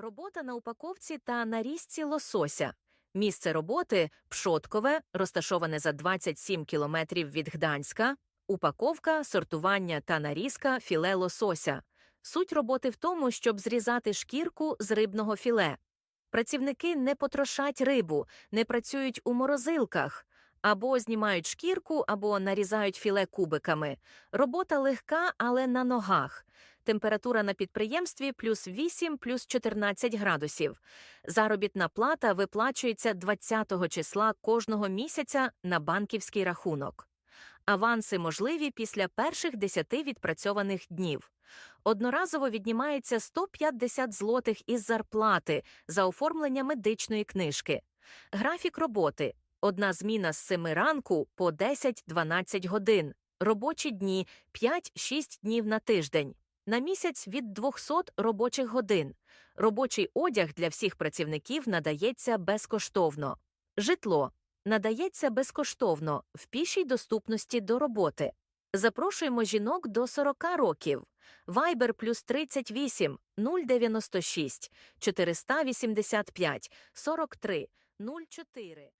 Робота на упаковці та нарізці лосося. Місце роботи Пшоткове, розташоване за 27 кілометрів від Гданська. Упаковка, сортування та нарізка філе лосося. Суть роботи в тому, щоб зрізати шкірку з рибного філе. Працівники не потрошать рибу, не працюють у морозилках. Або знімають шкірку, або нарізають філе кубиками. Робота легка, але на ногах. Температура на підприємстві плюс 8, плюс 14 градусів. Заробітна плата виплачується 20 числа кожного місяця на банківський рахунок. Аванси можливі після перших 10 відпрацьованих днів. Одноразово віднімається 150 злотих із зарплати за оформлення медичної книжки. Графік роботи одна зміна з 7 ранку по 10-12 годин. Робочі дні 5-6 днів на тиждень. На місяць від 200 робочих годин. Робочий одяг для всіх працівників надається безкоштовно. Житло надається безкоштовно в пішій доступності до роботи. Запрошуємо жінок до 40 років. Viber плюс 38 096 485 43 04.